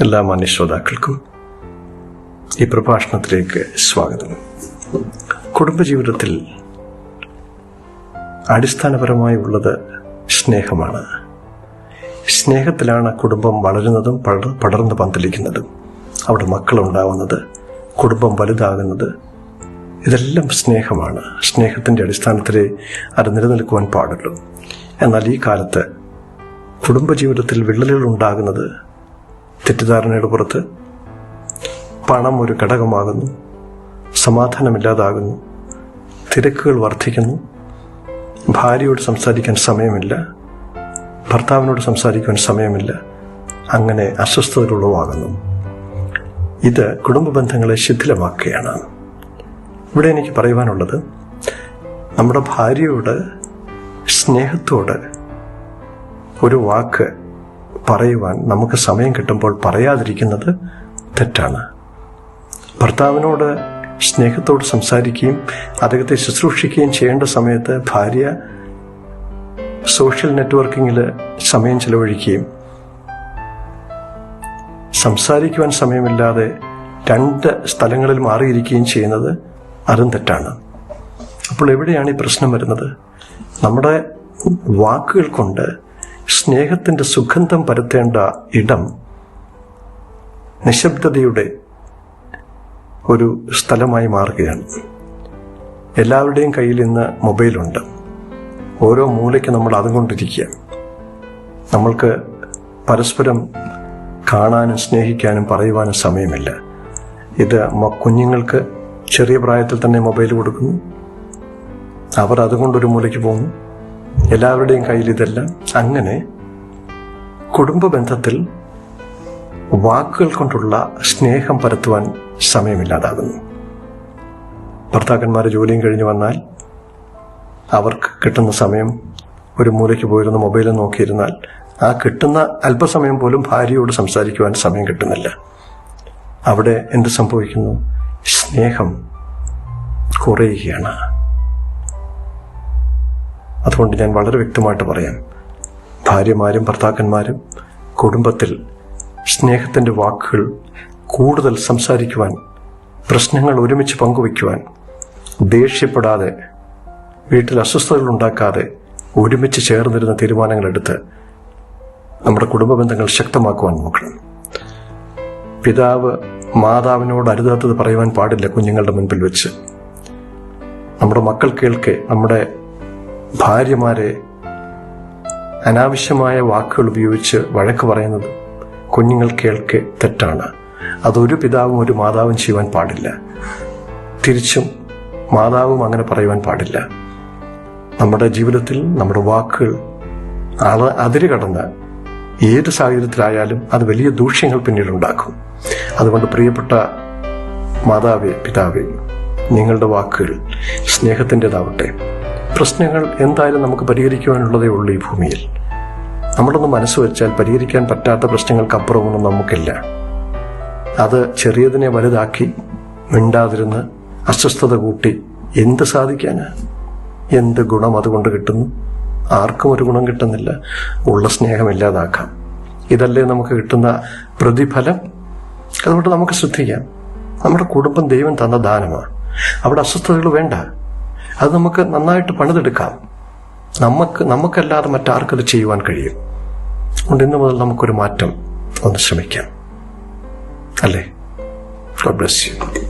എല്ലാ മാന്യ ശ്രോതാക്കൾക്കും ഈ പ്രഭാഷണത്തിലേക്ക് സ്വാഗതം. കുടുംബജീവിതത്തിൽ അടിസ്ഥാനപരമായി ഉള്ളത് സ്നേഹമാണ്. സ്നേഹത്തിലാണ് കുടുംബം വളരുന്നതും പടർ പടർന്ന് പന്തലിക്കുന്നതും. അവിടെ മക്കളുണ്ടാവുന്നത് കുടുംബം വലുതാകുന്നത് ഇതെല്ലാം സ്നേഹമാണ്. സ്നേഹത്തിന്റെ അടിസ്ഥാനത്തിലേ അത് നിലനിൽക്കുവാൻ പാടുള്ളൂ. എന്നാൽ ഈ കാലത്ത് കുടുംബജീവിതത്തിൽ വിള്ളലുകൾ ഉണ്ടാകുന്നത് തെറ്റിദ്ധാരണയുടെ പുറത്ത് പണം ഒരു ഘടകമാകുന്നു സമാധാനമില്ലാതാകുന്നു തിരക്കുകൾ വർദ്ധിക്കുന്നു ഭാര്യയോട് സംസാരിക്കാൻ സമയമില്ല ഭർത്താവിനോട് സംസാരിക്കാൻ സമയമില്ല അങ്ങനെ അസ്വസ്ഥതകൾ ഉളവാകുന്നു. ഇത് കുടുംബ ബന്ധങ്ങളെ ശിഥിലമാക്കുകയാണ്. ഇവിടെ എനിക്ക് പറയുവാനുള്ളത് നമ്മുടെ ഭാര്യയോട് സ്നേഹത്തോട് ഒരു വാക്ക് പറയുവാൻ നമുക്ക് സമയം കിട്ടുമ്പോൾ പറയാതിരിക്കുന്നത് തെറ്റാണ്. ഭർത്താവിനോട് സ്നേഹത്തോട് സംസാരിക്കുകയും അദ്ദേഹത്തെ ശുശ്രൂഷിക്കുകയും ചെയ്യേണ്ട സമയത്ത് ഭാര്യ സോഷ്യൽ നെറ്റ്വർക്കിങ്ങിൽ സമയം ചെലവഴിക്കുകയും സംസാരിക്കുവാൻ സമയമില്ലാതെ രണ്ട് സ്ഥലങ്ങളിൽ മാറിയിരിക്കുകയും ചെയ്യുന്നത് അതും തെറ്റാണ്. അപ്പോൾ എവിടെയാണ് ഈ പ്രശ്നം വരുന്നത്? നമ്മുടെ വാക്കുകൾ കൊണ്ട് സ്നേഹത്തിന്റെ സുഗന്ധം പരത്തേണ്ട ഇടം നിശബ്ദതയുടെ ഒരു സ്ഥലമായി മാറുകയാണ്. എല്ലാവരുടെയും കയ്യിൽ ഇന്ന് മൊബൈലുണ്ട്. ഓരോ മൂലയ്ക്ക് നമ്മൾ അതുകൊണ്ടിരിക്കുക. നമ്മൾക്ക് പരസ്പരം കാണാനും സ്നേഹിക്കാനും പറയുവാനും സമയമില്ല. ഇത് കുഞ്ഞുങ്ങൾക്ക് ചെറിയ പ്രായത്തിൽ തന്നെ മൊബൈൽ കൊടുക്കുന്നു. അവർ അതുകൊണ്ടൊരു മൂലയ്ക്ക് പോകുന്നു. എല്ലാവരുടെയും കയ്യിൽ ഇതെല്ലാം. അങ്ങനെ കുടുംബ ബന്ധത്തിൽ വാക്കുകൾ കൊണ്ടുള്ള സ്നേഹം പരത്തുവാൻ സമയമില്ലാതാകുന്നു. ഭർത്താക്കന്മാർ ജോലിയും കഴിഞ്ഞ് വന്നാൽ അവർക്ക് കിട്ടുന്ന സമയം ഒരു മൂലയ്ക്ക് പോയിരുന്ന മൊബൈലിൽ നോക്കിയിരുന്നാൽ ആ കിട്ടുന്ന അല്പസമയം പോലും ഭാര്യയോട് സംസാരിക്കുവാൻ സമയം കിട്ടുന്നില്ല. അവിടെ എന്ത് സംഭവിക്കുന്നു? സ്നേഹം കുറയുകയാണ്. അതുകൊണ്ട് ഞാൻ വളരെ വ്യക്തമായിട്ട് പറയാം. ഭാര്യമാരും ഭർത്താക്കന്മാരും കുടുംബത്തിൽ സ്നേഹത്തിന്റെ വാക്കുകൾ കൂടുതൽ സംസാരിക്കുവാൻ പ്രശ്നങ്ങൾ ഒരുമിച്ച് പങ്കുവയ്ക്കുവാൻ ദേഷ്യപ്പെടാതെ വീട്ടിൽ അസ്വസ്ഥതകൾ ഉണ്ടാക്കാതെ ഒരുമിച്ച് ചേർന്നിരുന്ന തീരുമാനങ്ങളെടുത്ത് നമ്മുടെ കുടുംബ ബന്ധങ്ങൾ ശക്തമാക്കുവാൻ നോക്കണം. പിതാവ് മാതാവിനോട് അരുതാത്തത് പറയുവാൻ പാടില്ല കുഞ്ഞുങ്ങളുടെ മുൻപിൽ വെച്ച്. നമ്മുടെ മക്കൾ കേൾക്കെ നമ്മുടെ ഭാര്യമാരെ അനാവശ്യമായ വാക്കുകൾ ഉപയോഗിച്ച് വഴക്ക് പറയുന്നത് കുഞ്ഞുങ്ങൾ കേൾക്കെ തെറ്റാണ്. അതൊരു പിതാവും ഒരു മാതാവും ചെയ്യുവാൻ പാടില്ല. തിരിച്ചും മാതാവും അങ്ങനെ പറയുവാൻ പാടില്ല. നമ്മുടെ ജീവിതത്തിൽ നമ്മുടെ വാക്കുകൾ അത് അതിര് കടന്ന് ഏത് സാഹചര്യത്തിലായാലും അത് വലിയ ദൂഷ്യങ്ങൾ പിന്നീട് ഉണ്ടാക്കും. അതുകൊണ്ട് പ്രിയപ്പെട്ട മാതാവേ പിതാവേ നിങ്ങളുടെ വാക്കുകൾ സ്നേഹത്തിന്റെതാവട്ടെ. പ്രശ്നങ്ങൾ എന്തായാലും നമുക്ക് പരിഹരിക്കുവാനുള്ളതേ ഉള്ളൂ ഈ ഭൂമിയിൽ. നമ്മളൊന്ന് മനസ്സ് വെച്ചാൽ പരിഹരിക്കാൻ പറ്റാത്ത പ്രശ്നങ്ങൾക്കപ്പുറമൊന്നും നമുക്കില്ല. അത് ചെറിയതിനെ വലുതാക്കി മിണ്ടാതിരുന്ന് അസ്വസ്ഥത കൂട്ടി എന്ത് സാധിക്കാനാ? എന്ത് ഗുണം അതുകൊണ്ട് കിട്ടുന്നു? ആർക്കും ഒരു ഗുണം കിട്ടുന്നില്ല. ഉള്ള സ്നേഹം ഇല്ലാതാക്കാം. ഇതല്ലേ നമുക്ക് കിട്ടുന്ന പ്രതിഫലം? അതുകൊണ്ട് നമുക്ക് ശ്രദ്ധിക്കാം. നമ്മുടെ കുടുംബം ദൈവം തന്ന ദാനമാണ്. അവിടെ അസ്വസ്ഥതകൾ വേണ്ട. അത് നമുക്ക് നന്നായിട്ട് പണിതെടുക്കാം. നമുക്ക് നമുക്കല്ലാതെ മറ്റാർക്കത് ചെയ്യുവാൻ കഴിയും. അതുകൊണ്ട് ഇന്ന് മുതൽ നമുക്കൊരു മാറ്റം ഒന്ന് ശ്രമിക്കാം. അല്ലേ? God bless you